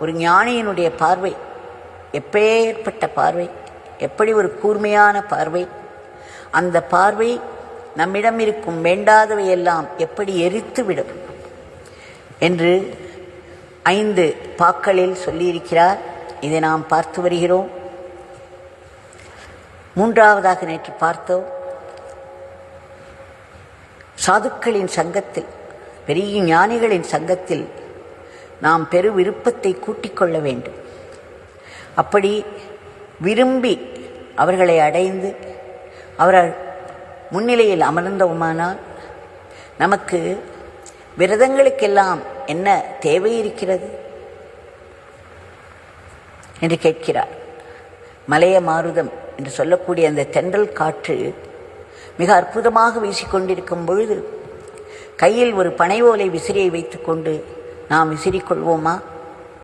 ஒரு ஞானியினுடைய பார்வை எப்பேற்பட்ட பார்வை எப்படி ஒரு கூர்மையான பார்வை அந்த பார்வை நம்மிடம் இருக்கும் வேண்டாதவையெல்லாம் எப்படி எரித்துவிடும் என்று ஐந்து பாக்களில் சொல்லியிருக்கிறார். இதை நாம் பார்த்து வருகிறோம். மூன்றாவதாக நேற்று பார்த்தோம். சாதுக்களின் சங்கத்தில் பெரிய ஞானிகளின் சங்கத்தில் நாம் பெரு விருப்பத்தை கூட்டிக் கொள்ள வேண்டும். அப்படி விரும்பி அவர்களை அடைந்து அவர்கள் முன்னிலையில் அமர்ந்தோமானால் நமக்கு விரதங்களுக்கெல்லாம் என்ன தேவை இருக்கிறது? என்று கேட்கிறார். மலைய மாருதம் என்று சொல்லக்கூடிய அந்த தென்றல் காற்று மிக அற்புதமாக வீசிக்கொண்டிருக்கும் பொழுது கையில் ஒரு பனை ஓலை விசிறியை வைத்துக்கொண்டு நாம் விசிறிக்கொள்வோமா?